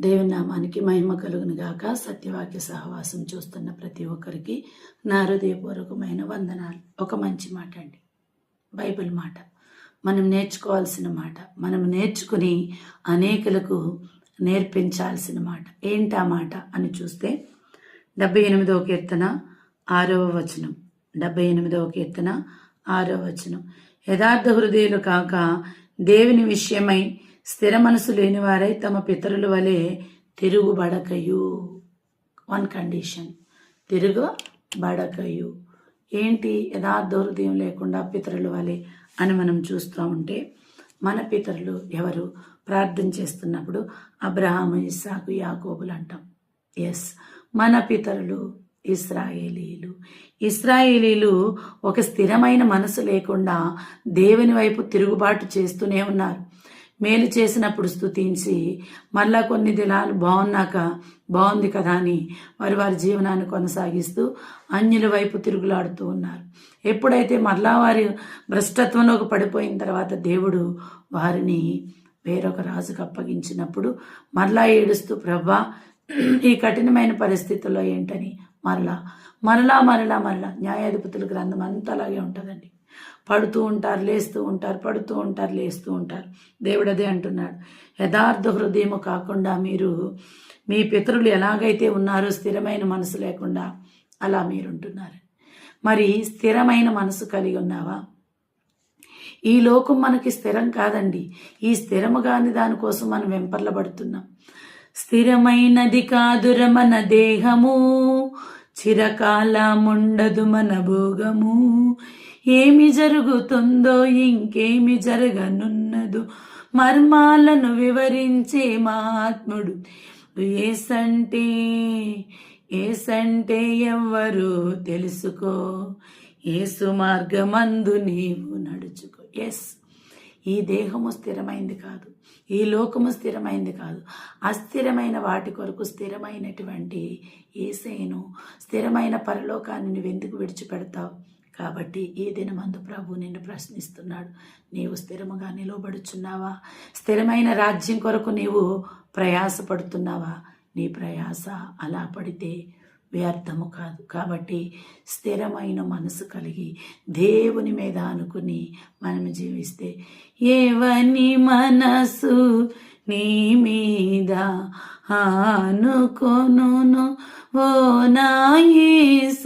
దేవుని నామానికి మహిమ కలుగును గాక. సత్యవాక్య సహవాసం చూస్తున్న ప్రతి ఒక్కరికి నా హృదయపూర్వకమైన వందనాలు. ఒక మంచి మాట అండి. బైబిల్ మాట. మనం నేర్చుకోవాల్సిన మాట. మనం నేర్చుకుని అనేకులకు నేర్పించాల్సిన మాట. ఏంటా మాట అని చూస్తే డెబ్బై ఎనిమిదవ కీర్తన ఆరవ వచనం. డెబ్బై ఎనిమిదవ కీర్తన ఆరవ వచనం. యథార్థ హృదయులు కాక దేవుని విషయమై స్థిర మనసు లేనివారై తమ పితరుల వలె తిరుగుబడకయు. One condition తిరుగుబడకయు. ఏంటి? యథార్థ హృదయం లేకుండా పితరుల వలె అని మనం చూస్తూ ఉంటే మన పితరులు ఎవరు? ప్రార్థన చేస్తున్నప్పుడు అబ్రహాము ఇస్సాకు యాకోబులు అంటాం. ఎస్ మన పితరులు ఇస్రాయేలీలు. ఇస్రాయేలీలు ఒక స్థిరమైన మనసు లేకుండా దేవుని వైపు తిరుగుబాటు చేస్తూనే ఉన్నారు. మేలు చేసినప్పుడు స్థుతించి మళ్ళా కొన్ని దినాలు బాగున్నాక బాగుంది కదా అని వారి వారి జీవనాన్ని కొనసాగిస్తూ అన్యుల వైపు తిరుగులాడుతూ ఉన్నారు. ఎప్పుడైతే మరలా వారి భ్రష్టత్వంలోకి పడిపోయిన తర్వాత దేవుడు వారిని వేరొక రాజుకు అప్పగించినప్పుడు మరలా ఏడుస్తూ ప్రభా ఈ కఠినమైన పరిస్థితుల్లో ఏంటని? మరలా మరలా మరలా మరలా న్యాయాధిపతుల గ్రంథం అంతా అలాగే ఉంటుందండి. పడుతూ ఉంటారు లేస్తూ ఉంటారు పడుతూ ఉంటారు లేస్తూ ఉంటారు. దేవుడు అదే అంటున్నాడు. యథార్థ హృదయము కాకుండా మీరు మీ పితరులు ఎలాగైతే ఉన్నారో స్థిరమైన మనసు లేకుండా అలా మీరుంటున్నారు. మరి స్థిరమైన మనసు కలిగి ఉన్నావా? ఈ లోకం మనకి స్థిరం కాదండి. ఈ స్థిరము కాని దానికోసం మనం వెంపర్లబడుతున్నాం. స్థిరమైనది కాదుర మన దేహము చిరకాలముండదు మన భోగము. ఏమి జరుగుతుందో ఇంకేమి జరగనున్నదో మర్మాలను వివరించే మహాత్ముడు. ఏసంటే ఏసంటే ఎవ్వరు తెలుసుకో. ఏసు మార్గమందు నీవు నడుచుకో. ఎస్ ఈ దేహము స్థిరమైంది కాదు. ఈ లోకము స్థిరమైంది కాదు. అస్థిరమైన వాటి కొరకు స్థిరమైనటువంటి ఏసైను స్థిరమైన పరలోకాన్ని నువ్వు ఎందుకు విడిచిపెడతావు? కాబట్టి ఈ దినమందు ప్రభు నిన్ను ప్రశ్నిస్తున్నాడు. నీవు స్థిరముగా నిలవబడుచున్నావా? స్థిరమైన రాజ్యం కొరకు నీవు ప్రయాసపడుతున్నావా? నీ ప్రయాస అలా పడితే వ్యర్థము కాదు. కాబట్టి స్థిరమైన మనసు కలిగి దేవుని మీద అనుకుని మనం జీవిస్తే ఏవని మనసు నీ మీద అనుకొను ఓ నాయస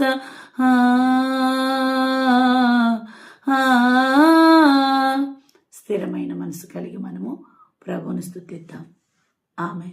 స్థిరమైన మనసు కలిగి మనము ప్రభుని స్థుతిద్దాం. ఆమె